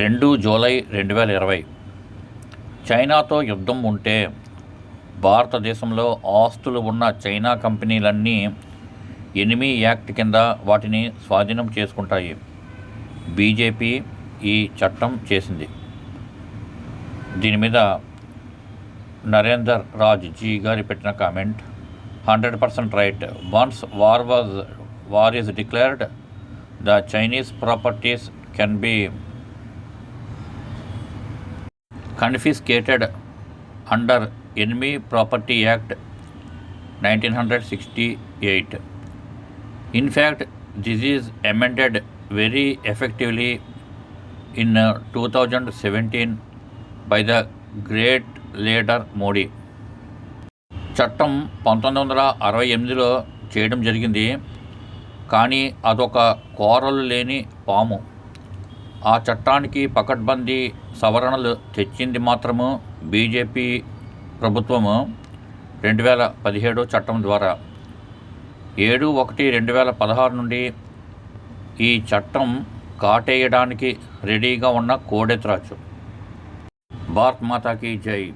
రెండు జూలై రెండు వేల ఇరవై. చైనాతో యుద్ధం ఉంటే భారతదేశంలో ఆస్తులు ఉన్న చైనా కంపెనీలన్నీ ఎనిమీ యాక్ట్ కింద వాటిని స్వాధీనం చేసుకుంటాయి. బీజేపీ ఈ చట్టం చేసింది. దీని మీద నరేందర్ రాజ్ జీ గారి పెట్టిన comment hundred percent right. Once war was war is declared the Chinese properties can be confiscated under enemy property act nineteen hundred sixty eight. In fact this is amended very effectively in two thousand seventeen by the great leader Modi. చట్టం పంతొమ్మిది వందల అరవై ఎనిమిదిలో చేయడం జరిగింది కానీ అదొక కోరలు లేని పాము. ఆ చట్టానికి పకడ్బందీ సవరణలు తెచ్చింది మాత్రము బీజేపీ ప్రభుత్వము రెండు వేల పదిహేడు చట్టం ద్వారా. ఏడు ఒకటి రెండు వేల పదహారు నుండి ఈ చట్టం కాటేయడానికి రెడీగా ఉన్న కోడెత్రాచు భారత్ మాతాకి జై.